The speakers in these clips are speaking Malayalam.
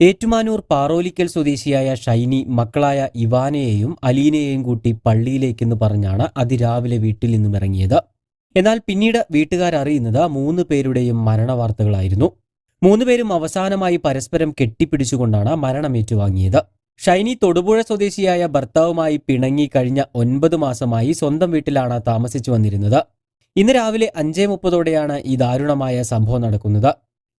ഏറ്റുമാനൂർ പാറോലിക്കൽ സ്വദേശിയായ ഷൈനി മക്കളായ ഇവാനയെയും അലീനയെയും കൂട്ടി പള്ളിയിലേക്കെന്ന് പറഞ്ഞാണ് അതിരാവിലെ വീട്ടിൽ നിന്നും ഇറങ്ങിയത്. എന്നാൽ പിന്നീട് വീട്ടുകാരറിയുന്നത് മൂന്ന് പേരുടെയും മരണവാർത്തകളായിരുന്നു മൂന്നുപേരും അവസാനമായി പരസ്പരം കെട്ടിപ്പിടിച്ചുകൊണ്ടാണ് മരണം ഏറ്റുവാങ്ങിയത്. ഷൈനി തൊടുപുഴ സ്വദേശിയായ ഭർത്താവുമായി പിണങ്ങി കഴിഞ്ഞ ഒൻപത് മാസമായി സ്വന്തം വീട്ടിലാണ് താമസിച്ചു വന്നിരുന്നത്. ഇന്ന് രാവിലെ അഞ്ചേ മുപ്പതോടെയാണ് ഈ ദാരുണമായ സംഭവം നടക്കുന്നത്.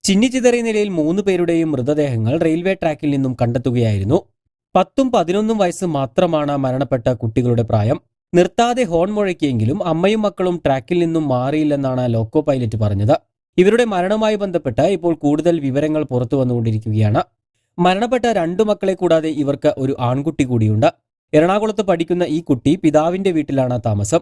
ചിന്നിച്ചിതറിയ നിലയിൽ മൂന്ന് പേരുടെയും മൃതദേഹങ്ങൾ റെയിൽവേ ട്രാക്കിൽ നിന്നും കണ്ടെത്തുകയായിരുന്നു. പത്തും പതിനൊന്നും വയസ്സ് മാത്രമാണ് മരണപ്പെട്ട കുട്ടികളുടെ പ്രായം. നിർത്താതെ ഹോൺ മുഴക്കിയെങ്കിലും അമ്മയും മക്കളും ട്രാക്കിൽ നിന്നും മാറിയില്ലെന്നാണ് ലോക്കോ പൈലറ്റ് പറഞ്ഞത്. ഇവരുടെ മരണവുമായി ബന്ധപ്പെട്ട് ഇപ്പോൾ കൂടുതൽ വിവരങ്ങൾ പുറത്തു വന്നുകൊണ്ടിരിക്കുകയാണ്. മരണപ്പെട്ട രണ്ടു മക്കളെ കൂടാതെ ഇവർക്ക് ഒരു ആൺകുട്ടി കൂടിയുണ്ട്. എറണാകുളത്ത് പഠിക്കുന്ന ഈ കുട്ടി പിതാവിന്റെ വീട്ടിലാണ് താമസം.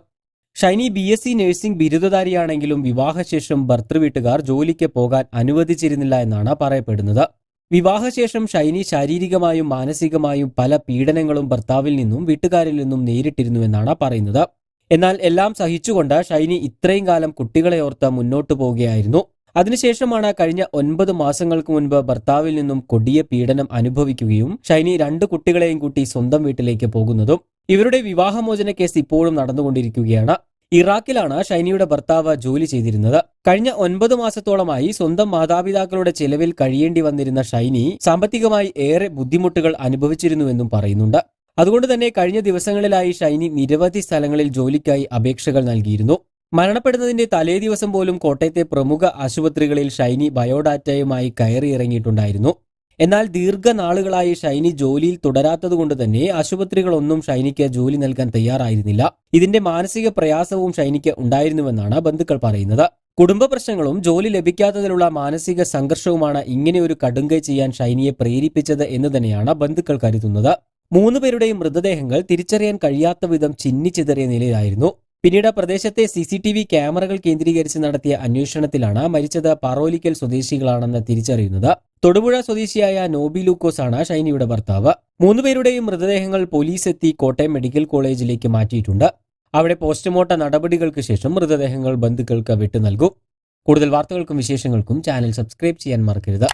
Shiny B S C nursing ബിരുദധാരിയാണെങ്കിലും വിവാഹശേഷം ഭർത്തൃവീട്ടുകാർ ജോലിക്ക് പോകാൻ അനുവദിച്ചിരുന്നില്ല എന്നാണ് പറയപ്പെടുന്നത്. വിവാഹശേഷം ഷൈനി ശാരീരികമായും മാനസികമായും പല പീഡനങ്ങളും ഭർത്താവിൽ നിന്നും വീട്ടുകാരിൽ നിന്നും നേരിട്ടിരുന്നുവെന്നാണ് പറയുന്നത്. എന്നാൽ എല്ലാം സഹിച്ചുകൊണ്ട് ഷൈനി ഇത്രയും കാലം കുട്ടികളെ ഓർത്ത് മുന്നോട്ടു പോവുകയായിരുന്നു. അതിനുശേഷമാണ് കഴിഞ്ഞ ഒൻപത് മാസങ്ങൾക്ക് മുൻപ് ഭർത്താവിൽ നിന്നും കൊടിയ പീഡനം അനുഭവിക്കുകയും ഷൈനി രണ്ട് കുട്ടികളെയും കൂട്ടി സ്വന്തം വീട്ടിലേക്ക് പോകുന്നതും ഇവരുടെ വിവാഹമോചന കേസ് ഇപ്പോഴും നടന്നുകൊണ്ടിരിക്കുകയാണ്. ഇറാഖിലാണ് ഷൈനിയുടെ ഭർത്താവ് ജോലി ചെയ്തിരുന്നത്. കഴിഞ്ഞ ഒൻപത് മാസത്തോളമായി സ്വന്തം മാതാപിതാക്കളുടെ ചെലവിൽ കഴിയേണ്ടി വന്നിരുന്ന ഷൈനി സാമ്പത്തികമായി ഏറെ ബുദ്ധിമുട്ടുകൾ അനുഭവിച്ചിരുന്നുവെന്നും പറയുന്നുണ്ട്. അതുകൊണ്ട് തന്നെ കഴിഞ്ഞ ദിവസങ്ങളിലായി ഷൈനി നിരവധി സ്ഥലങ്ങളിൽ ജോലിക്കായി അപേക്ഷകൾ നൽകിയിരുന്നു. മരണപ്പെടുന്നതിന്റെ തലേ ദിവസം പോലും കോട്ടയത്തെ പ്രമുഖ ആശുപത്രികളിൽ ഷൈനി ബയോഡാറ്റയുമായി കയറിയിറങ്ങിയിട്ടുണ്ടായിരുന്നു. എന്നാൽ ദീർഘനാളുകളായി ഷൈനി ജോലിയിൽ തുടരാത്തതുകൊണ്ട് തന്നെ ആശുപത്രികളൊന്നും ഷൈനിക്ക് ജോലി നൽകാൻ തയ്യാറായിരുന്നില്ല. ഇതിന്റെ മാനസിക പ്രയാസവും ഷൈനിക്ക് ഉണ്ടായിരുന്നുവെന്നാണ് ബന്ധുക്കൾ പറയുന്നത്. കുടുംബ പ്രശ്നങ്ങളും ജോലി ലഭിക്കാത്തതിലുള്ള മാനസിക സംഘർഷവുമാണ് ഇങ്ങനെയൊരു കടുങ്കൈ ചെയ്യാൻ ഷൈനിയെ പ്രേരിപ്പിച്ചത് എന്ന് തന്നെയാണ് ബന്ധുക്കൾ കരുതുന്നത്. മൂന്നുപേരുടെയും മൃതദേഹങ്ങൾ തിരിച്ചറിയാൻ കഴിയാത്ത വിധം ചിന്നിച്ചിതറിയ നിലയിലായിരുന്നു. പിന്നീട് പ്രദേശത്തെ സി സി ടി വി ക്യാമറകൾ കേന്ദ്രീകരിച്ച് നടത്തിയ അന്വേഷണത്തിലാണ് മരിച്ചത് പാറോലിക്കൽ സ്വദേശികളാണെന്ന് തിരിച്ചറിയുന്നത്. തൊടുപുഴ സ്വദേശിയായ നോബി ലൂക്കോസ് ആണ് ഷൈനിയുടെ ഭർത്താവ്. മൂന്നുപേരുടെയും മൃതദേഹങ്ങൾ പോലീസ് എത്തി കോട്ടയം മെഡിക്കൽ കോളേജിലേക്ക് മാറ്റിയിട്ടുണ്ട്. അവിടെ പോസ്റ്റ്മോർട്ടം നടപടികൾക്ക് ശേഷം മൃതദേഹങ്ങൾ ബന്ധുക്കൾക്ക് വിട്ടു നൽകും. കൂടുതൽ വാർത്തകൾക്കും വിശേഷങ്ങൾക്കും ചാനൽ സബ്സ്ക്രൈബ് ചെയ്യാൻ മറക്കരുത്.